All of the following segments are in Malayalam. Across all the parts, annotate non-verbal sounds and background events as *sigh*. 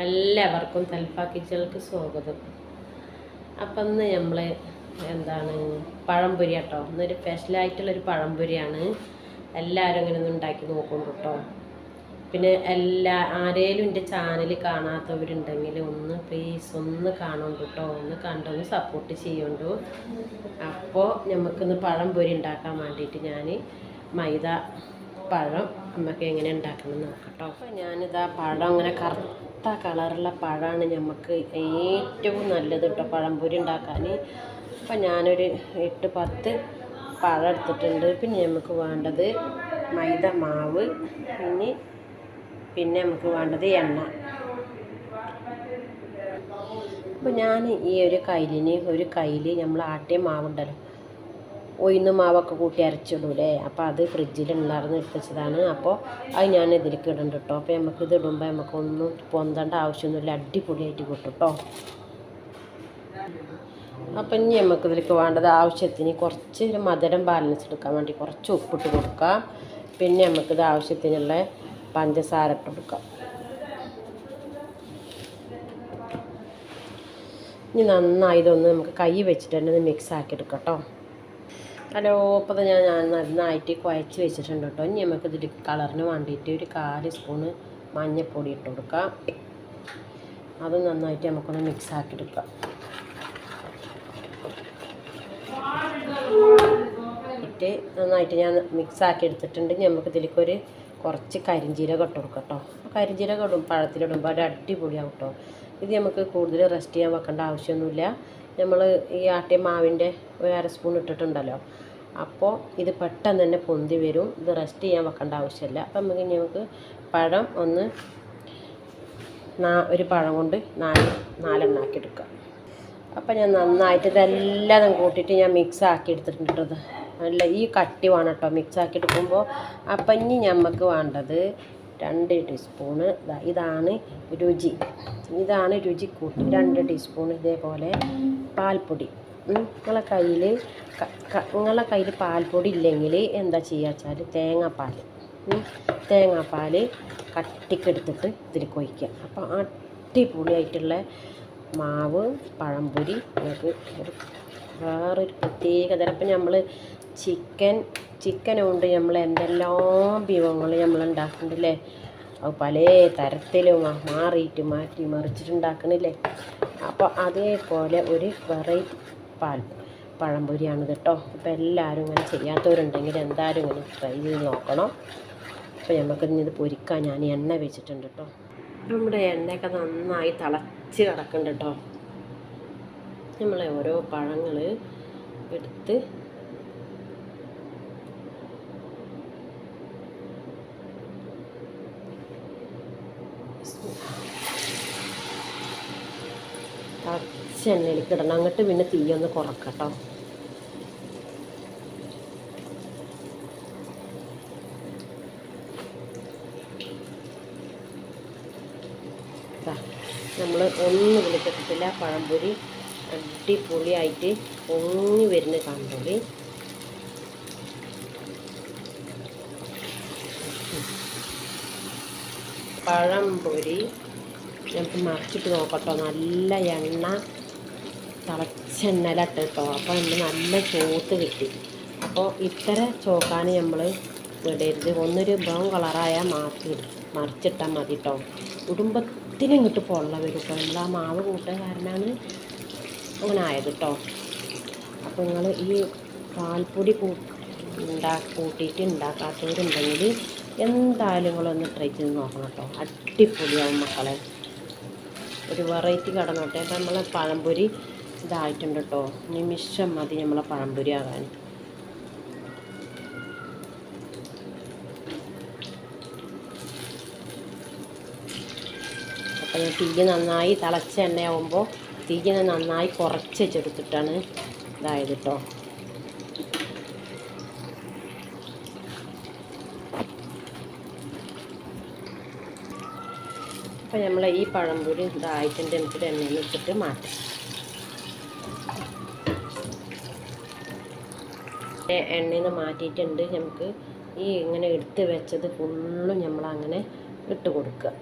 എല്ലാവർക്കും തൽഫ കിച്ചണിലേക്ക് സ്വാഗതം. അപ്പം ഇന്ന് നമ്മൾ എന്താണ് പഴംപൊരി കേട്ടോ ഇന്നൊരു സ്പെഷ്യലായിട്ടുള്ളൊരു പഴംപൊരിയാണ്. എല്ലാവരും ഇങ്ങനെ ഒന്ന് ഉണ്ടാക്കി നോക്കും കേട്ടോ പിന്നെ എല്ലാ ആരേലും എന്റെ ചാനൽ കാണാത്തവരുണ്ടെങ്കിൽ ഒന്ന് പ്ലീസ് ഒന്ന് കാണും കേട്ടോ ഒന്ന് കണ്ടൊന്ന് സപ്പോർട്ട് ചെയ്യുന്നുണ്ടു അപ്പോൾ നമുക്കിന്ന് പഴംപൊരി ഉണ്ടാക്കാൻ വേണ്ടിയിട്ട് ഞാൻ മൈദ പഴം നമുക്ക് എങ്ങനെ ഉണ്ടാക്കണം നോക്കട്ടോ അപ്പോൾ ഞാനിതാ പഴം അങ്ങനെ കറുത്ത കളറുള്ള പഴമാണ് നമുക്ക് ഏറ്റവും നല്ലത് കേട്ടോ പഴംപൊരി ഉണ്ടാക്കാൻ. അപ്പം ഞാനൊരു എട്ട് പത്ത് പഴം എടുത്തിട്ടുണ്ട്. പിന്നെ നമുക്ക് വേണ്ടത് മൈദ മാവ് പിന്നെ പിന്നെ നമുക്ക് വേണ്ടത് എണ്ണ. അപ്പോൾ ഞാൻ ഈ ഒരു കയ്യിലിന് ഒരു കയ്യിൽ നമ്മൾ ആട്ടിയ മാവുണ്ടല്ലോ ഉഴുന്ന് മാവൊക്കെ കൂട്ടി അരച്ചിടൂലേ? അപ്പോൾ അത് ഫ്രിഡ്ജിൽ ഉണ്ടായിരുന്നു എടുത്തതാണ് അപ്പോൾ അത് ഞാൻ ഇതിലേക്ക് ഇടുന്നുണ്ട് കേട്ടോ അപ്പോൾ നമുക്കിത് ഇടുമ്പോൾ നമുക്കൊന്നും പൊന്തേണ്ട ആവശ്യമൊന്നുമില്ല. അടിപൊളിയായിട്ട് കിട്ടും കേട്ടോ അപ്പം ഇനി നമുക്ക് ഇതിലേക്ക് വേണ്ടത് ആവശ്യത്തിന് കുറച്ച് മധുരം ബാലൻസ് എടുക്കാൻ വേണ്ടി കുറച്ച് ഉപ്പിട്ട് കൊടുക്കാം. പിന്നെ നമുക്കിത് ആവശ്യത്തിനുള്ള പഞ്ചസാര ഇട്ട് കൊടുക്കാം. ഇനി നന്നായി ഇതൊന്ന് നമുക്ക് കൈ വെച്ചിട്ട് തന്നെ ഒന്ന് മിക്സ് ആക്കി എടുക്കാം കേട്ടോ ഹലോ അപ്പോൾ ഞാൻ ഞാൻ നന്നായിട്ട് കുഴച്ച് വെച്ചിട്ടുണ്ട് കേട്ടോ. ഇനി നമുക്ക് ഇതിൽ കളറിന് വേണ്ടിയിട്ട് ഒരു കാൽ സ്പൂണ് മഞ്ഞൾപ്പൊടി ഇട്ട് കൊടുക്കാം. അത് നന്നായിട്ട് നമുക്കൊന്ന് മിക്സ് ആക്കി എടുക്കാം. ഇട്ട് നന്നായിട്ട് ഞാൻ മിക്സ് ആക്കി എടുത്തിട്ടുണ്ട്. നമുക്ക് ഇതിലേക്കൊരു കുറച്ച് കരിഞ്ചീരകം ഇട്ട് കൊടുക്കാം കേട്ടോ. കരിഞ്ചീരകം ഇടും പഴത്തിലിടുമ്പോൾ ഒരു അടിപൊളിയാവും കേട്ടോ. ഇത് നമുക്ക് കൂടുതൽ റെസ്റ്റ് ചെയ്യാൻ വെക്കേണ്ട ആവശ്യമൊന്നുമില്ല. നമ്മൾ ഈ ആട്ടിയ മാവിന്റെ ഒരു അര സ്പൂൺ ഇട്ടിട്ടുണ്ടല്ലോ. അപ്പോൾ ഇത് പെട്ടെന്ന് തന്നെ പൊന്തി വരും. ഇത് റെസ്റ്റ് ചെയ്യാൻ വെക്കേണ്ട ആവശ്യമില്ല. അപ്പം നമുക്ക് ഞങ്ങൾക്ക് പഴം ഒന്ന് ഒരു പഴം കൊണ്ട് നാല് നാലെണ്ണാക്കി എടുക്കാം അപ്പം ഞാൻ നന്നായിട്ട് ഇതെല്ലാം കൂട്ടിയിട്ട് ഞാൻ മിക്സ് ആക്കി എടുത്തിട്ടുണ്ട്. നല്ല ഈ കട്ടി വേണം കേട്ടോ. മിക്സ് ആക്കി എടുക്കുമ്പോൾ അപ്പം ഇനി നമുക്ക് വേണ്ടത് രണ്ട് ടീസ്പൂണ്. ഇതാ ഇതാണ് രുചി. ഇതാണ് രുചി കൂട്ടി. രണ്ട് ടീസ്പൂൺ ഇതേപോലെ പാൽപ്പൊടി. നിങ്ങളെ കയ്യിൽ നിങ്ങളെ കയ്യിൽ പാൽപ്പൊടി ഇല്ലെങ്കിൽ എന്താ ചെയ്യുക വെച്ചാൽ തേങ്ങാപ്പാൽ. തേങ്ങാപ്പാൽ കട്ടിക്കെടുത്തിട്ട് ഇതിൽ കൊയ്ക്കുക. അപ്പോൾ അടിപൊളിയായിട്ടുള്ള മാവ് പഴംപൊരി നിങ്ങൾക്ക് വേറൊരു പ്രത്യേക തരം ഇപ്പം നമ്മൾ ചിക്കൻ ചിക്കൻ കൊണ്ട് നമ്മൾ എന്തെല്ലാം വിഭവങ്ങൾ നമ്മൾ ഉണ്ടാക്കുന്നുണ്ടല്ലേ അത് പല തരത്തിലും മാറിയിട്ട് മാറ്റി മറിച്ചിട്ടുണ്ടാക്കണില്ലേ? അപ്പോൾ അതേപോലെ ഒരു വെറൈറ്റി പാൽ പഴംപൊരിയാണ് കേട്ടോ. അപ്പോൾ എല്ലാവരും ഇങ്ങനെ ചെയ്യാത്തവരുണ്ടെങ്കിൽ എന്തായാലും ഇങ്ങനെ ട്രൈ ചെയ്ത് നോക്കണം. അപ്പോൾ നമുക്ക് ഇത് പൊരിക്കാൻ ഞാൻ എണ്ണ വെച്ചിട്ടുണ്ട് കേട്ടോ. നമ്മുടെ എണ്ണയൊക്കെ നന്നായി തിളച്ച് കിടക്കുന്നുണ്ട് കേട്ടോ. നമ്മളെ ഓരോ പഴങ്ങൾ എടുത്ത് തിളച്ച എണ്ണയിലേക്ക് ഇടണം അങ്ങോട്ട് പിന്നെ തീയൊന്ന് കുറക്കട്ടോ. നമ്മൾ ഒന്നും വിളിച്ചിട്ടില്ല പഴംപൊരി അടിപൊളിയായിട്ട് പൊങ്ങി വരുന്ന കണ്ടോളി. പഴംപൊരി. നമുക്ക് മറിച്ചിട്ട് നോക്കട്ടോ. നല്ല എണ്ണ തിളച്ച എണ്ണയിലിട്ട് കേട്ടോ അപ്പോൾ നമ്മൾ നല്ല ചോത്ത് കിട്ടി. അപ്പോൾ ഇത്ര ചോക്കാൻ നമ്മൾ വിടരുത് ഒന്നൊരു ബ്രൗൺ കളറായ മാറ്റി മറിച്ചിട്ടാൽ മതി കേട്ടോ കുടുംബത്തിന് ഇങ്ങോട്ട് പൊള്ള വരും. കേട്ടോ നമ്മൾ ആ മാവ് കൂട്ടാൻ കാരണമാണ് അങ്ങനെ ആയത് കേട്ടോ. അപ്പോൾ നിങ്ങൾ ഈ പാൽപ്പൊടി കൂ ഉണ്ടാ കൂട്ടിയിട്ട് ഉണ്ടാക്കാത്തവരുണ്ടെങ്കിൽ എന്തായാലും നിങ്ങളൊന്ന് ട്രൈ ചെയ്ത് നോക്കണം കേട്ടോ അടിപൊളിയാവും മക്കളെ. ഒരു വെറൈറ്റി കടന്നോട്ടെ. അപ്പം നമ്മളെ പഴംപൊരി ഇതായിട്ടുണ്ട് കേട്ടോ നിമിഷം മതി നമ്മളെ പഴംപൊരി ആകാൻ അപ്പം ഞാൻ തീ നന്നായി തിളച്ച എണ്ണയാവുമ്പോൾ തീ നന്നായി കുറച്ച് വെച്ചെടുത്തിട്ടാണ് ഇതായത് കേട്ടോ അപ്പം നമ്മൾ ഈ പഴംപൊരി ഇതായിട്ടുണ്ട് നമുക്ക് എണ്ണയിൽ ഇട്ടിട്ട് മാറ്റാം. എണ്ണയിൽ നിന്ന് മാറ്റിയിട്ടുണ്ട്. നമുക്ക് ഈ ഇങ്ങനെ എടുത്ത് വെച്ചത് ഫുള്ളും നമ്മളങ്ങനെ ഇട്ട് കൊടുക്കുക.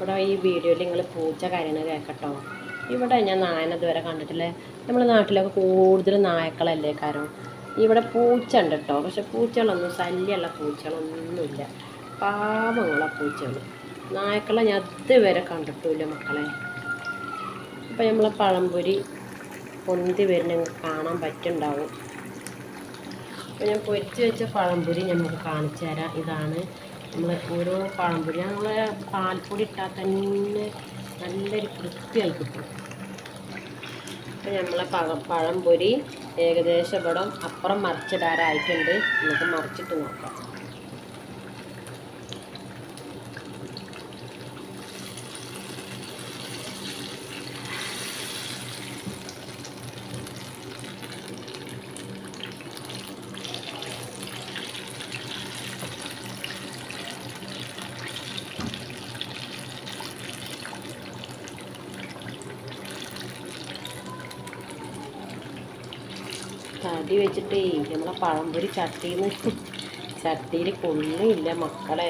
ഇവിടെ ഈ വീഡിയോയിൽ നിങ്ങൾ പൂച്ച കരയണ കേൾക്കട്ടോ ഇവിടെ ഞാൻ നായനെ ഇതുവരെ കണ്ടിട്ടില്ല. നമ്മുടെ നാട്ടിലൊക്കെ കൂടുതൽ നായക്കളല്ലേ കാരണം ഇവിടെ പൂച്ച ഉണ്ട് കേട്ടോ. പക്ഷെ പൂച്ചകളൊന്നും ശല്യമുള്ള പൂച്ചകളൊന്നുമില്ല. പാവങ്ങളാ പൂച്ചകൾ നായക്കളെ ഞാൻ ഇതുവരെ കണ്ടിട്ടില്ല മക്കളെ. അപ്പം നമ്മളെ പഴംപൊരി പൊന്തി വരുന്ന കാണാൻ പറ്റുണ്ടാവും അപ്പോൾ ഞാൻ പൊരിച്ച് വെച്ച പഴംപൊരി നമുക്ക് കാണിച്ചു തരാം ഇതാണ് നമ്മൾ ഓരോ പഴംപൊരി നമ്മൾ പാൽപ്പൊടി ഇട്ടാൽ തന്നെ നല്ലൊരു കൃത്യമായി കിട്ടും. ഇപ്പം നമ്മളെ പഴം പഴംപൊരി ഏകദേശം ഇവിടെ അപ്പുറം മറിച്ചിടാറായിട്ടുണ്ട്. നമുക്ക് മറിച്ചിട്ട് നോക്കാം. തടി വെച്ചിട്ടേ നമ്മളെ പഴംപൊരി *laughs* ചട്ടിയിൽ നിന്ന് ചട്ടിയിൽ കൊള്ളില്ല മക്കളെ.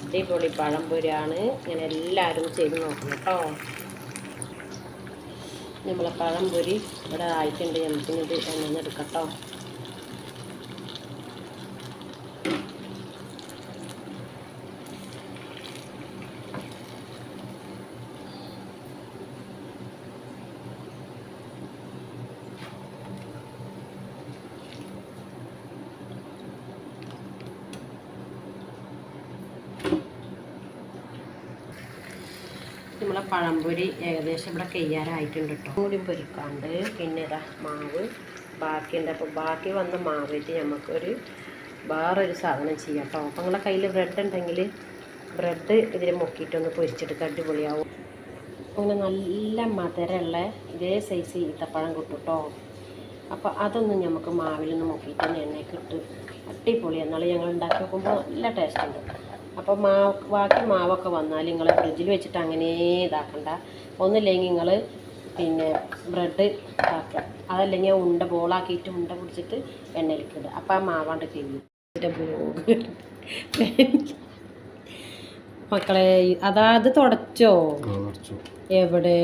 അടിപൊളി പഴംപൊരിയാണ്. ഞാൻ എല്ലാവരും ചെയ്ത് നോക്കണം കേട്ടോ. നമ്മളെ പഴംപൊരി ഇവിടെ ആയിട്ടുണ്ട്. നമുക്കിത് എങ്ങനെ എടുക്കട്ടോ നമ്മളെ പഴംപൊരി ഏകദേശം ഇവിടെ കയ്യാറായിട്ടുണ്ട് കേട്ടോ. കൂടി പൊരിക്കാണ്ട്. പിന്നെ ഇതാ മാവ്. ബാക്കിയുണ്ട് അപ്പോൾ ബാക്കി വന്ന മാവിട്ട് നമുക്കൊരു വേറൊരു സാധനം ചെയ്യാം കേട്ടോ. അപ്പോൾ നിങ്ങളെ കയ്യിൽ ബ്രെഡ് ഉണ്ടെങ്കിൽ ബ്രെഡ് ഇതിൽ മുക്കിയിട്ടൊന്ന് പൊരിച്ചെടുക്കുക അടിപൊളിയാവും. അങ്ങനെ നല്ല മധുരമുള്ള ഇതേ സൈസ് ഈത്തപ്പഴം കിട്ടും കേട്ടോ. അപ്പോൾ അതൊന്നും നമുക്ക് മാവിലൊന്ന് മുക്കിയിട്ട് തന്നെ എണ്ണയ്ക്ക് ഇട്ട് അടിപൊളി. എന്നാലും ഞങ്ങൾ ഉണ്ടാക്കി നോക്കുമ്പോൾ നല്ല ടേസ്റ്റ് ഉണ്ട്. അപ്പോൾ മാവ് ബാക്കി മാവൊക്കെ വന്നാൽ നിങ്ങൾ ഫ്രിഡ്ജിൽ വെച്ചിട്ട് അങ്ങനെ ഇതാക്കണ്ട. ഒന്നില്ലെങ്കിൽ നിങ്ങൾ പിന്നെ ബ്രെഡ് ഇതാക്കുക. അതല്ലെങ്കിൽ ഉണ്ട ബോളാക്കിയിട്ട് ഉണ്ട പിടിച്ചിട്ട് എണ്ണയിലേക്ക് ഇടുക. അപ്പോൾ ആ മാവാണ്ട് അതാ മക്കളെ അതാത് തുടച്ചോ? എവിടെ?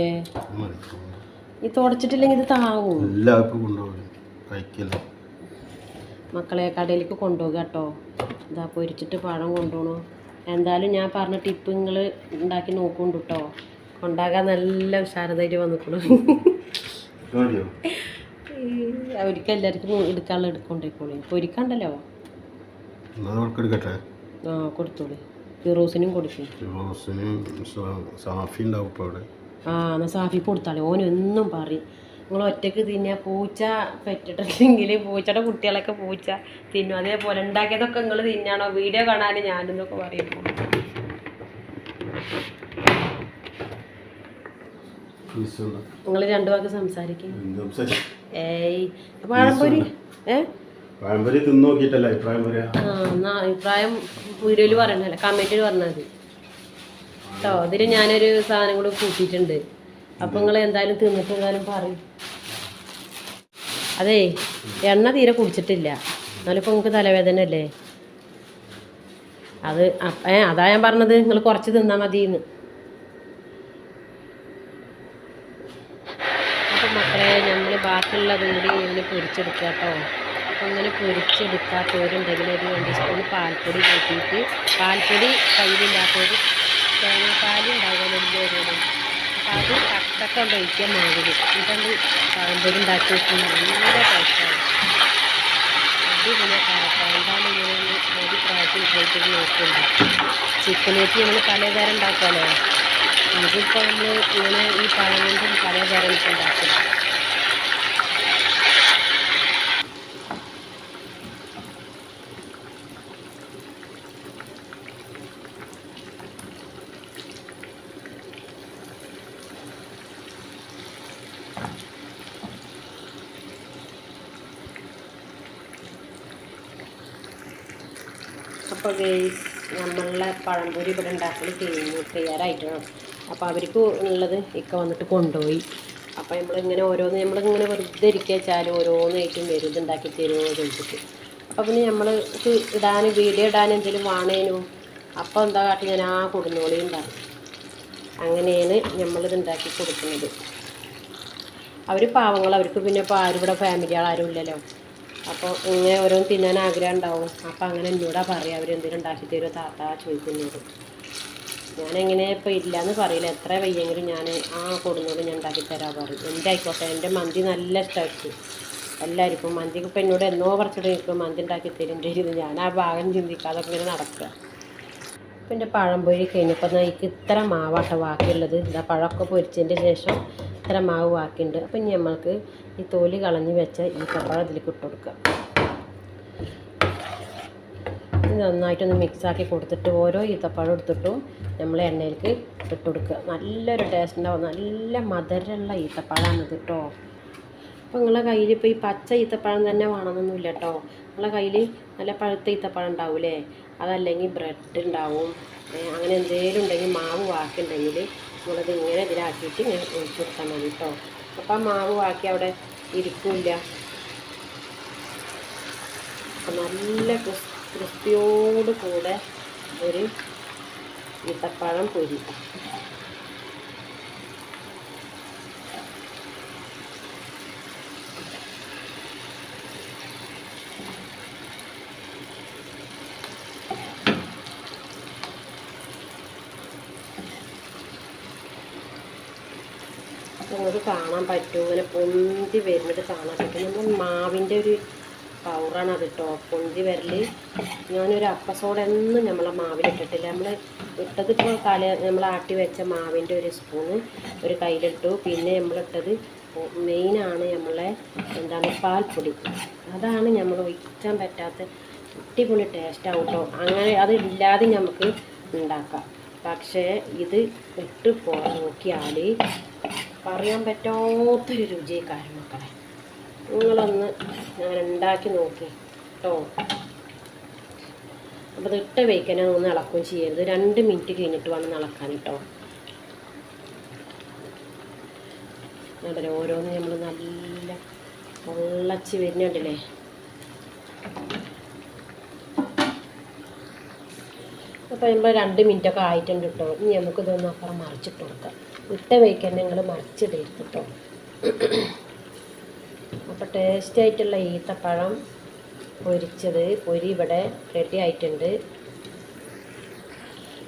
ഈ തുടച്ചിട്ടില്ലെങ്കിൽ ഇത് താവും മക്കളെ കടയിലേക്ക് കൊണ്ടുപോകുക കേട്ടോ ഇതാ പൊരിച്ചിട്ട് പഴം കൊണ്ടുപോകണു. എന്തായാലും ഞാൻ പറഞ്ഞ ടിപ്പ് നിങ്ങൾ ഉണ്ടാക്കി നോക്കുന്നുണ്ട് കേട്ടോ ഉണ്ടാക്കാൻ നല്ല ഉഷാരതായിട്ട് വന്നിട്ടു കാര്യോ അവർക്ക് എല്ലാവർക്കും എടുക്കാനുള്ള എടുക്കൊണ്ടേക്കോളി. പൊരിക്കണ്ടല്ലോ ആ കൊടുത്തോളി. ഫിറോസിനും കൊടുക്കും. റോസിന് സാഫി ഉണ്ടാവും ആ എന്നാൽ സാഫി കൊടുത്താളെ. ഓൻ പറയും. നിങ്ങൾ ഒറ്റയ്ക്ക് തിന്നുക പൂച്ച പെറ്റിട്ടുണ്ടെങ്കിൽ പൂച്ചയുടെ കുട്ടികളൊക്കെ പൂച്ച തിന്നും. അതേപോലെ ഉണ്ടാക്കിയതൊക്കെ നിങ്ങൾ തിന്നാണോ? വീഡിയോ കാണാൻ ഞാനെന്നൊക്കെ പറയുമ്പോൾ നിങ്ങൾ രണ്ടു വാക്ക് സംസാരിക്കും. ഏയ് പഴംപൊരി ഏ? പഴംപൊരി തിന്ന് നോക്കിയിട്ടല്ല അഭിപ്രായം പറയാ? ആ അഭിപ്രായം വീഡിയോയിൽ പറയണല്ലേ കമന്റിൽ പറഞ്ഞാൽ മതി. കേട്ടോ ഇതിൽ ഞാനൊരു സാധനം കൂടെ കൂട്ടിയിട്ടുണ്ട്. അപ്പം നിങ്ങൾ എന്തായാലും തിന്നിട്ട് എന്തായാലും പറയും. അതേ എണ്ണ തീരെ കുടിച്ചിട്ടില്ല. എന്നാലും ഇപ്പം നിങ്ങൾക്ക് തലവേദന അല്ലേ? അത് ഏ അതാ ഞാൻ പറഞ്ഞത്. നിങ്ങൾ കുറച്ച് തിന്നാൽ മതിയെന്ന് അപ്പം മക്കളെ നമ്മൾ ബാക്കിയുള്ളതും കൂടി ഇങ്ങനെ പൊരിച്ചെടുക്കുക കേട്ടോ അപ്പം അങ്ങനെ പൊരിച്ചെടുക്കാത്തവരുണ്ടെങ്കിൽ ഒരു രണ്ട് സ്പൂൺ പാൽപ്പൊടി കൂട്ടിയിട്ട് പാൽപ്പൊടി കയ്യിലില്ലാത്തവർ തേങ്ങാപ്പാൽ ഉണ്ടാകുമല്ലോ അപ്പം അത് കട്ടൊക്കെ ഒഴിക്കാൻ മാവിൽ ഇതുകൊണ്ട് പഴംപൊടി ഉണ്ടാക്കി വെക്കും നല്ല ടേസ്റ്റാണ് അടിപൊളി കറക്റ്റ് എന്താണ് ഇങ്ങനെ ഒരു പ്രാവശ്യം പോയിട്ട് നോക്കില്ല ചിക്കനേറ്റ് നമ്മൾ പലതരം ഉണ്ടാക്കാമല്ലോ അതിപ്പോൾ നമ്മൾ ഇങ്ങനെ ഈ പഴം കൊണ്ടും പലതരം ഉണ്ടാക്കും അപ്പോൾ ഗെയ്സ് നമ്മളുടെ പഴംപൊരി ഇവിടെ ഉണ്ടാക്കൽ കഴിഞ്ഞു തയ്യാറായിട്ടാണ്. അപ്പോൾ അവർക്ക് ഉള്ളത് ഇക്ക വന്നിട്ട് കൊണ്ടുപോയി. അപ്പോൾ നമ്മളിങ്ങനെ ഓരോന്ന് നമ്മളിങ്ങനെ വെറുതെ ഇരിക്കുക വെച്ചാൽ ഓരോന്നായിട്ടും വരും ഇതുണ്ടാക്കി തരുമോ ചോദിച്ചിട്ട്. അപ്പോൾ പിന്നെ നമ്മൾക്ക് ഇടാൻ വീഡിയോ ഇടാൻ എന്തെങ്കിലും വേണേനു. അപ്പോൾ എന്താ കാട്ടി ഞാൻ ആ കുടുന്നോളി ഉണ്ടാക്കും. അങ്ങനെയാണ് നമ്മളിത് ഉണ്ടാക്കി കൊടുക്കുന്നത്. അവർ പാവങ്ങൾ അവർക്ക് പിന്നെ ഇപ്പോൾ ആരും ഇവിടെ ഫാമിലികൾ ആരും ഇല്ലല്ലോ. അപ്പോൾ ഇങ്ങനെ ഓരോന്ന് തിന്നാൻ ആഗ്രഹം ഉണ്ടാവും. അപ്പോൾ അങ്ങനെ എന്നോടാ പറയുക അവരെന്തെങ്കിലും ഉണ്ടാക്കി തരുമോ? താത്ത ചോദിക്കുന്നത് ഞാനെങ്ങനെ ഇപ്പോൾ എന്ന് പറയില്ല. എത്ര വയ്യെങ്കിലും ഞാൻ ആ കൊടുന്നോട് ഞാൻ ഉണ്ടാക്കി തരാൻ പറയും. എന്റെ ആയിക്കോട്ടെ എന്റെ മന്തി നല്ല ഇഷ്ടമായിരിക്കും എല്ലാവർക്കും മന്തിക്ക് ഇപ്പം എന്നോട് എന്നോ കുറച്ചിട്ട് നിൽക്കും മന്തി ഉണ്ടാക്കി തരും ചെയ്ത് ഞാൻ ആ ഭാഗം ചിന്തിക്കാതെ ഇങ്ങനെ നടക്കുക. ഇപ്പം എന്റെ പഴംപൊരി കഴിഞ്ഞപ്പോൾ എനിക്ക് ഇത്ര മാവാട്ട ബാക്കിയുള്ളത്. ഇതാ പഴമൊക്കെ പൊരിച്ചതിന്റെ ശേഷം ഇത്ര മാവ് ബാക്കിയുണ്ട് അപ്പം ഇനി നമ്മൾക്ക് ഈ തോൽ കളഞ്ഞ് വെച്ച ഈ ഈത്തപ്പഴം ഇതിലേക്ക് ഇട്ട് കൊടുക്കുക ഇത് നന്നായിട്ടൊന്ന് മിക്സാക്കി കൊടുത്തിട്ട് ഓരോ ഈത്തപ്പഴം എടുത്തിട്ടും നമ്മൾ എണ്ണയിലേക്ക് ഇട്ട് കൊടുക്കുക നല്ലൊരു ടേസ്റ്റ് ഉണ്ടാവും നല്ല മധുരമുള്ള ഈത്തപ്പഴമാണ് കേട്ടോ അപ്പോൾ നിങ്ങളെ കയ്യിൽ ഇപ്പോൾ ഈ പച്ച ഈത്തപ്പഴം തന്നെ വേണമെന്നൊന്നുമില്ല കേട്ടോ നിങ്ങളെ കയ്യിൽ നല്ല പഴുത്ത ഈത്തപ്പഴം ഉണ്ടാവൂലേ അതല്ലെങ്കിൽ ബ്രെഡ് ഉണ്ടാവും അങ്ങനെ എന്തെങ്കിലും ഉണ്ടെങ്കിൽ മാവ് ബാക്കിയുണ്ടെങ്കിൽ നമ്മളത് ഇങ്ങനെ ഇതിലാക്കിയിട്ട് ഇങ്ങനെ ഒഴിച്ചു കൊടുത്താൽ മതി കേട്ടോ അപ്പോൾ ആ മാവ് ബാക്കി അവിടെ ഇരിക്കില്ല. അപ്പം നല്ല ക്രിസ് ക്രിസ്പിയോട് കൂടെ ഒരു ഈത്തപ്പഴം പൊരി. നിങ്ങൾക്ക് കാണാൻ പറ്റും. ഇങ്ങനെ പൊന്തി വരുന്നത് കാണാൻ പറ്റും. നമ്മൾ മാവിന്റെ ഒരു പൗറാണ് അത് കേട്ടോ പൊന്തി വരൽ. ഞാനൊരു അപ്പസോടൊന്നും നമ്മളെ മാവിലിട്ടിട്ടില്ല നമ്മൾ ഇട്ടത് ഇപ്പോൾ കല നമ്മൾ ആട്ടി വെച്ച മാവിന്റെ ഒരു സ്പൂണ് ഒരു കയ്യിലിട്ടു. പിന്നെ നമ്മളിട്ടത് മെയിനാണ് നമ്മളെ എന്താണ് പാൽപ്പൊടി. അതാണ് നമ്മൾ ഒഴിക്കാൻ പറ്റാത്ത അടിപൊളി ടേസ്റ്റ് ആവും കേട്ടോ അങ്ങനെ അത് ഇല്ലാതെ നമുക്ക് ഉണ്ടാക്കാം. പക്ഷേ ഇത് ഇട്ട് നോക്കിയാൽ പറയാൻ പറ്റാത്തൊരു രുചിക്കാരൻ മക്കളെ. നിങ്ങളൊന്ന് ഞാൻ ഉണ്ടാക്കി നോക്കി കേട്ടോ അപ്പോൾ അത് ഇട്ട വയ്ക്കാനാണ് ഒന്ന് ഇളക്കുകയും ചെയ്യരുത്. രണ്ട് മിനിറ്റ് കഴിഞ്ഞിട്ട് വേണം ഇളക്കാൻ കേട്ടോ അതല്ലേ ഓരോന്ന് നമ്മൾ നല്ല പൊള്ളച്ച് വരുന്നുണ്ടല്ലേ അപ്പോൾ നമ്മൾ രണ്ട് മിനിറ്റൊക്കെ ആയിട്ടുണ്ട് കേട്ടോ ഇനി നമുക്ക് ഇതൊന്ന് അപ്പുറം മറിച്ചിട്ട് കൊടുക്കാം. ഇട്ട വയ്ക്കാൻ നിങ്ങൾ മറിച്ചിടരുത് കേട്ടോ. അപ്പോൾ ടേസ്റ്റ് ആയിട്ടുള്ള ഈത്തപ്പഴം പൊരിച്ചത് പൊരി ഇവിടെ റെഡി ആയിട്ടുണ്ട്.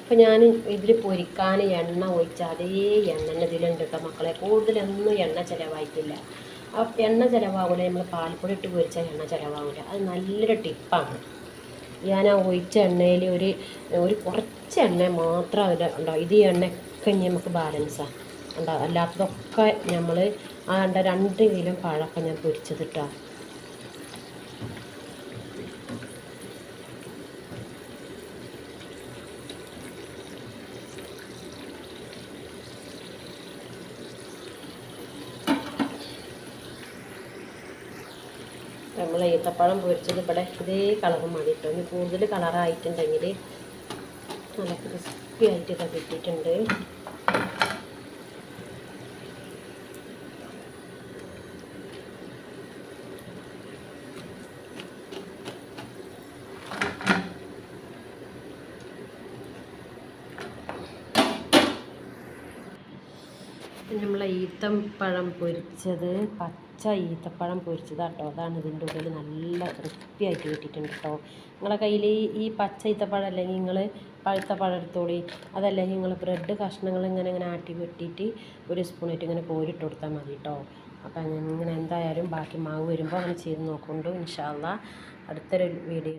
അപ്പോൾ ഞാൻ ഇതിൽ പൊരിക്കാൻ എണ്ണ ഒഴിച്ച അതേ എണ്ണ ഇതിലുണ്ട് കേട്ടോ മക്കളെ. കൂടുതലൊന്നും എണ്ണ ചിലവായിട്ടില്ല. ആ എണ്ണ ചിലവാകില്ല നമ്മൾ പാൽപ്പൊടി ഇട്ട് പൊരിച്ചാൽ എണ്ണ ചിലവാകില്ല അത് നല്ലൊരു ടിപ്പാണ്. ഞാൻ ആ ഒഴിച്ച എണ്ണയിൽ ഒരു ഒരു കുറച്ച് എണ്ണ മാത്രം അതിൽ ഉണ്ടാവും ഇത് ഈ എണ്ണയൊക്കെ ഇനി നമുക്ക് ബാലൻസാണ് ഉണ്ടാവും അല്ലാത്തതൊക്കെ നമ്മൾ ആ ഉണ്ട രണ്ട് കിലോ പഴമൊക്കെ ഞാൻ പൊരിച്ചത് നമ്മൾ ഈത്തപ്പഴം പൊരിച്ചത് ഇവിടെ ഇതേ കളർ മതി ഇനി കൂടുതൽ കളറായിട്ടുണ്ടെങ്കിൽ നല്ല ക്രിസ്പി ആയിട്ട് ഇതൊക്കെ കിട്ടിയിട്ടുണ്ട്. നമ്മളെ ഈത്തപ്പഴം പൊരിച്ചത് പച്ച ഈത്തപ്പഴം പൊരിച്ചതാട്ടോ. അതാണ് ഇതിന്റെ ഉള്ളിൽ നല്ല വൃത്തിയായിട്ട് കിട്ടിയിട്ടുണ്ട് കേട്ടോ. നിങ്ങളെ കയ്യിൽ ഈ പച്ച ഈത്തപ്പഴം അല്ലെങ്കിൽ നിങ്ങൾ പഴുത്ത പഴം എടുത്തോളി അതല്ലെങ്കിൽ നിങ്ങൾ ബ്രെഡ് കഷ്ണങ്ങൾ ഇങ്ങനെ ഇങ്ങനെ ആട്ടി വെട്ടിയിട്ട് ഒരു സ്പൂണായിട്ട് ഇങ്ങനെ കോരിട്ട് കൊടുത്താൽ മതി കേട്ടോ. അപ്പം ഇങ്ങനെ എന്തായാലും ബാക്കി മാവ് വരുമ്പോൾ അങ്ങനെ ചെയ്ത് നോക്കുന്നുണ്ട്. ഇൻഷാല്ല അടുത്തൊരു വീഡിയോ